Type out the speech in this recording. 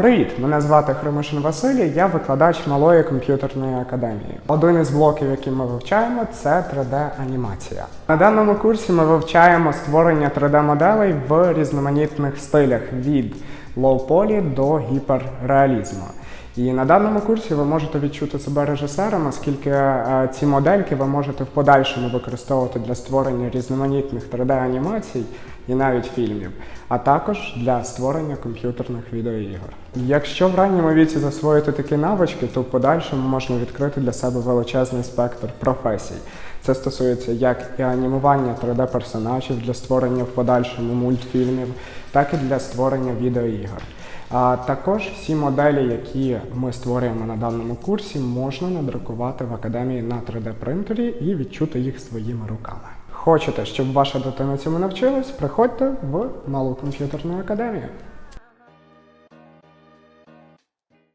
Привіт! Мене звати Хримишин Василій, я викладач малої комп'ютерної академії. Один із блоків, який ми вивчаємо, це 3D-анімація. На даному курсі ми вивчаємо створення 3D-моделей в різноманітних стилях від лоу-полі до гіперреалізму. І на даному курсі ви можете відчути себе режисером, оскільки е, ці модельки ви можете в подальшому використовувати для створення різноманітних 3D-анімацій і навіть фільмів, а також для створення комп'ютерних відеоігор. Якщо в ранньому віці засвоїти такі навички, то в подальшому можна відкрити для себе величезний спектр професій. Це стосується як і анімування 3D-персонажів для створення в подальшому мультфільмів, так і для створення відеоігор. А також всі моделі, які ми створюємо на даному курсі, можна надрукувати в академії на 3D-принтері і відчути їх своїми руками. Хочете, щоб ваша дитина цьому навчилась? Приходьте в малу комп'ютерну академію.